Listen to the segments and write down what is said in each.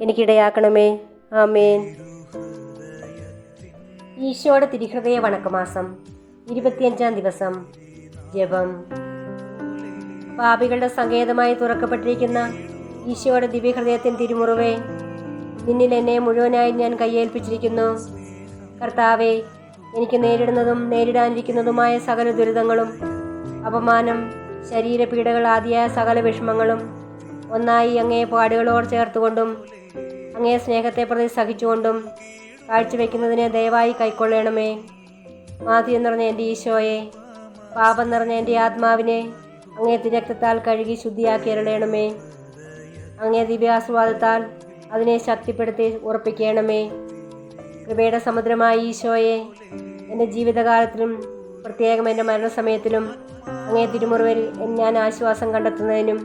എനിക്കിടയാക്കണമേ. ആമേൻ. ഈശോയുടെ തിരുഹൃദയ വണക്കമാസം ഇരുപത്തിയഞ്ചാം ദിവസം ജപം. പാപികളുടെ സങ്കേതമായി തുറക്കപ്പെട്ടിരിക്കുന്ന ഈശോയുടെ ദിവ്യഹൃദയത്തിൻ തിരുമുറിവേ നിന്നിൽ എന്നെ മുഴുവനായി ഞാൻ കയ്യേൽപ്പിച്ചിരിക്കുന്നു കർത്താവെ എനിക്ക് നേരിടുന്നതും നേരിടാനിരിക്കുന്നതുമായ സകല ദുരിതങ്ങളും അപമാനം ശരീരപീഡകൾ ആദിയായ സകല വിഷമങ്ങളും ഒന്നായി അങ്ങേ പാടുകളോട് ചേർത്തുകൊണ്ടും അങ്ങേ സ്നേഹത്തെ പ്രതി സഹിച്ചുകൊണ്ടും കാഴ്ചവെക്കുന്നതിനെ ദയവായി കൈക്കൊള്ളണമേ. മാധ്യം നിറഞ്ഞ എന്റെ ഈശോയെ പാപം നിറഞ്ഞ എന്റെ ആത്മാവിനെ അങ്ങേ തിരക്തത്താൽ കഴുകി ശുദ്ധിയാക്കി അരളയണമേ അങ്ങേ ദിവ്യാസ്വാദത്താൽ അതിനെ ശക്തിപ്പെടുത്തി ഉറപ്പിക്കണമേ. കൃപയുടെ സമുദ്രമായ ഈശോയെ എന്റെ ജീവിതകാലത്തിലും പ്രത്യേകം എന്റെ മരണസമയത്തിലും അങ്ങേ തിരുമുറിവിൽ ഞാൻ ആശ്വാസം കണ്ടെത്തുന്നതിനും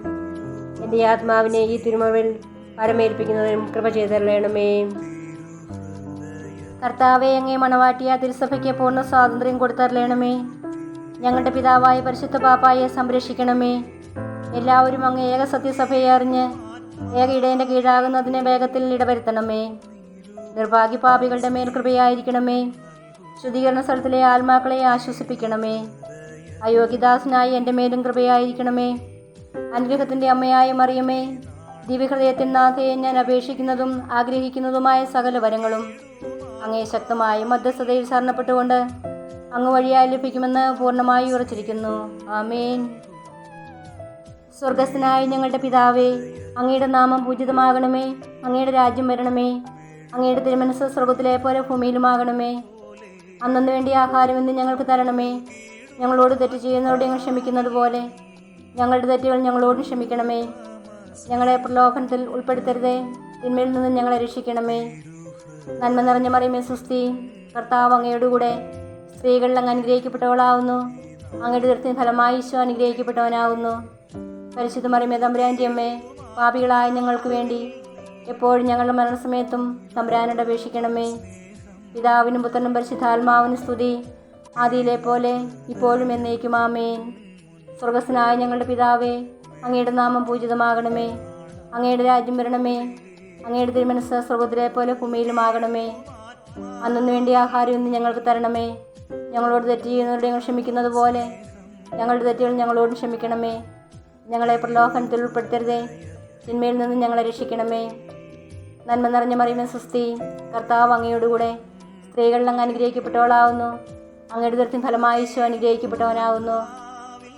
എന്റെ ആത്മാവിനെ ഈ തിരുമുറിവിൽ പരമേൽപ്പിക്കുന്നതിനും കൃപ ചെയ്തരണമേ കർത്താവെ അങ്ങേ മണവാട്ടിയ തിരുസഭയ്ക്ക് പൂർണ സ്വാതന്ത്ര്യം കൊടുത്തരളയണമേ. ഞങ്ങളുടെ പിതാവായ പരിശുദ്ധ പാപ്പായെ സംരക്ഷിക്കണമേ. എല്ലാവരും അങ്ങ് ഏക സത്യസഭയെ അറിഞ്ഞ് ഏക ഇടേന്റെ കീഴാകുന്നതിന് വേഗത്തിൽ ഇടവരുത്തണമേ. നിർഭാഗ്യപാപികളുടെ മേൽ കൃപയായിരിക്കണമേ. ശുദ്ധീകരണ സ്ഥലത്തിലെ ആത്മാക്കളെ ആശ്വസിപ്പിക്കണമേ. അയോഗ്യദാസനായി എന്റെ മേലും കൃപയായിരിക്കണമേ. അനുഗ്രഹത്തിന്റെ അമ്മയായ മറിയമേ ദിവ്യഹൃദയത്തിൻ നാഥയെ ഞാൻ അപേക്ഷിക്കുന്നതും ആഗ്രഹിക്കുന്നതുമായ സകല വരങ്ങളും അങ്ങേ ശക്തമായ മധ്യസ്ഥതയിൽ ശരണപ്പെട്ടുകൊണ്ട് അങ്ങ് വഴിയായി ലഭിക്കുമെന്ന് പൂർണമായി ഉറച്ചിരിക്കുന്നു. ആമേൻ. സ്വർഗസ്ഥനായ ഞങ്ങളുടെ പിതാവേ അങ്ങയുടെ നാമം പൂജിതമാകണമേ അങ്ങയുടെ രാജ്യം വരണമേ അങ്ങയുടെ തിരുമനസ് സ്വർഗത്തിലെ പോലെ ഭൂമിയിലുമാകണമേ അന്നു വേണ്ടി ആഹാരം എന്ന് ഞങ്ങൾക്ക് തരണമേ. ഞങ്ങളോട് തെറ്റ് ചെയ്യുന്നവരോട് ഞങ്ങൾ ക്ഷമിക്കുന്നത് പോലെ ഞങ്ങളുടെ തെറ്റുകൾ ഞങ്ങളോട് ക്ഷമിക്കണമേ. ഞങ്ങളെ പ്രലോഭനത്തിൽ ഉൾപ്പെടുത്തരുതേ. തിന്മയിൽ നിന്ന് ഞങ്ങളെ രക്ഷിക്കണമേ. നന്മ നിറഞ്ഞ മറിയമേ സുസ്തി കർത്താവ് അങ്ങയുടെ കൂടെ സ്ത്രീകളിൽ അങ്ങ് അനുഗ്രഹിക്കപ്പെട്ടവളാവുന്നു. അങ്ങയുടെ ദൃത്തിന് ഫലമായി ഈശോ അനുഗ്രഹിക്കപ്പെട്ടവനാവുന്നു. പരിശുദ്ധ മറിയമേ തമ്പുരാന്റെ അമ്മേ പാപികളായ ഞങ്ങൾക്ക് വേണ്ടി എപ്പോഴും ഞങ്ങളുടെ മരണസമയത്തും തമ്പുരാനോട് അപേക്ഷിക്കണമേ. പിതാവിനും പുത്രനും പരിശുദ്ധാത്മാവിനും സ്തുതി. ആദിയിലെ പോലെ ഇപ്പോഴും എന്നേക്കും ആമേൻ. സ്വർഗസ്സനായ ഞങ്ങളുടെ പിതാവേ അങ്ങയുടെ നാമം പൂജിതമാകണമേ. അങ്ങയുടെ രാജ്യം വരണമേ. അങ്ങയുടെ തിരുമനസ് സ്വർഗത്തിലെ പോലെ ഭൂമിയിലുമാകണമേ. അന്നു വേണ്ടി ആഹാരം ഇന്ന് ഞങ്ങൾക്ക് തരണമേ. ഞങ്ങളോട് തെറ്റ് ചെയ്യുന്നവരുടെ ഞങ്ങൾ ക്ഷമിക്കുന്നത് പോലെ ഞങ്ങളുടെ തെറ്റുകൾ ഞങ്ങളോടും ക്ഷമിക്കണമേ. ഞങ്ങളെ പ്രലോഭനത്തിൽ ഉൾപ്പെടുത്തരുതേ. തിന്മയിൽ നിന്ന് ഞങ്ങളെ രക്ഷിക്കണമേ. നന്മ നിറഞ്ഞ മറിയുന്ന സുസ്തി കർത്താവ് അങ്ങയോടുകൂടെ സ്ത്രീകളിൽ അങ്ങ് അനുഗ്രഹിക്കപ്പെട്ടവളാവുന്നു. അങ്ങയുടെ തരത്തിൽ ഫലമായി അനുഗ്രഹിക്കപ്പെട്ടവനാവുന്നു.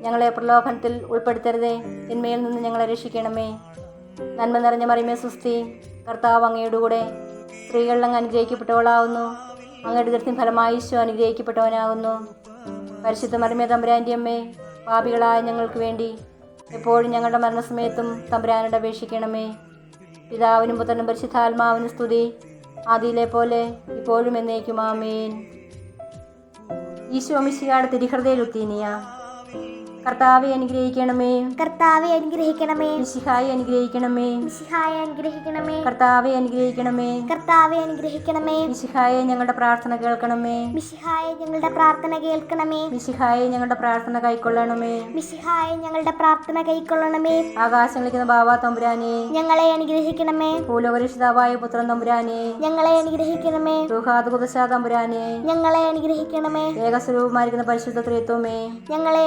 ഞങ്ങളെ പ്രലോഭനത്തിൽ ഉൾപ്പെടുത്തരുതേ. തിന്മയിൽ നിന്ന് ഞങ്ങളെ രക്ഷിക്കണമേ. നന്മ നിറഞ്ഞ മറിമേ സുസ്തി കർത്താവ് അങ്ങയുടെ കൂടെ സ്ത്രീകളിൽ അങ്ങ് അനുഗ്രഹിക്കപ്പെട്ടവളാവുന്നു. അങ്ങയുടെ ദൃശ്യം ഫലമായി ഈശോ അനുഗ്രഹിക്കപ്പെട്ടവനാകുന്നു. പരിശുദ്ധ മറിമേ തമ്പുരാന്റെ അമ്മേ പാപികളായ ഞങ്ങൾക്ക് വേണ്ടി എപ്പോഴും ഞങ്ങളുടെ മരണസമയത്തും തമ്പുരാനോട് അപേക്ഷിക്കണമേ. പിതാവിനും പുത്രനും പരിശുദ്ധാത്മാവിനും സ്തുതി. ആദിയിലെ പോലെ ഇപ്പോഴും എന്നേക്കും. ആമേൻ. ഈശോ മിശികാട് തിരിഹൃദയ ലുത്തീനിയ കർത്താവെ അനുഗ്രഹിക്കണമേ. കർത്താവെ അനുഗ്രഹിക്കണമേ. മിശിഹായി അനുഗ്രഹിക്കണമേ. മിശിഹായി അനുഗ്രഹിക്കണമേ. കർത്താവെ അനുഗ്രഹിക്കണമേ. കർത്താവെ അനുഗ്രഹിക്കണമേ. മിശിഹായെ ഞങ്ങളുടെ പ്രാർത്ഥന കേൾക്കണമേ. മിശിഹായെ ഞങ്ങളുടെ പ്രാർത്ഥന കേൾക്കണമേ. മിശിഹായെ ഞങ്ങളുടെ പ്രാർത്ഥന കൈക്കൊള്ളണമേ. മിശിഹായെ ഞങ്ങളുടെ പ്രാർത്ഥന കൈക്കൊള്ളണമേ. ആകാശങ്ങളിക്കുന്ന ബാബാ തമ്പുരാനെ. ഞങ്ങളെ അനുഗ്രഹിക്കണമേ. ഭൂലോകരക്ഷിതാവായ പുത്രൻ തമ്പുരാനെ. ഞങ്ങളെ അനുഗ്രഹിക്കണമേ. റുഹാദ് കുദശാ തമ്പുരാനെ. ഞങ്ങളെ അനുഗ്രഹിക്കണമേ. ഏകസ്വരൂപമായിരിക്കുന്ന പരിശുദ്ധ ത്രിത്വമേ. ഞങ്ങളെ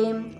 você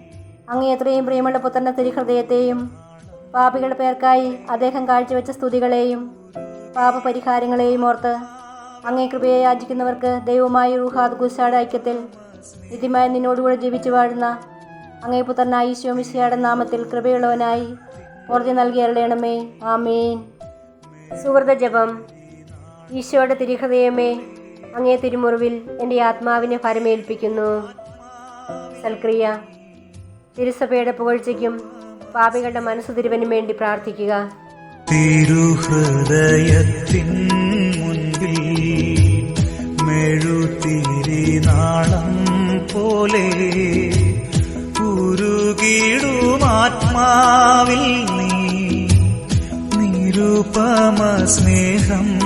അങ്ങേ എത്രയും പ്രിയമുള്ള പുത്രന്റെ തിരുഹൃദയത്തെയും പാപികളുടെ പേർക്കായി അദ്ദേഹം കാഴ്ചവെച്ച സ്തുതികളെയും പാപപരിഹാരങ്ങളെയും ഓർത്ത് അങ്ങേ കൃപയെ യാചിക്കുന്നവർക്ക് ദൈവമായി റുഹാദ് ഗുസാഡ് ഐക്യത്തിൽ നിത്യമായി നിന്നോടുകൂടെ ജീവിച്ചു വാഴുന്ന അങ്ങേ പുത്രനായ ഈശോമിശിയുടെ നാമത്തിൽ കൃപയുള്ളവനായി ഓർജി നൽകി അരളയണമേ ആമേൻ. സുഹൃത ജപം. ഈശോയുടെ തിരുഹൃദയമേ അങ്ങേ തിരുമുറിവിൽ എന്റെ ആത്മാവിനെ ഫരമേൽപ്പിക്കുന്നു സൽക്രിയ. തിരുസഭയുടെ പുകഴ്ചയ്ക്കും പാപികളുടെ മനസ്സ് തിരുവനും വേണ്ടി പ്രാർത്ഥിക്കുക. തിരുഹൃദയത്തിൻ മുൻപിൽ മെഴുതിരി നാളം പോലെ ഉരുകിടുമാത്മാവിൽ നീ. നിരുപമ സ്നേഹം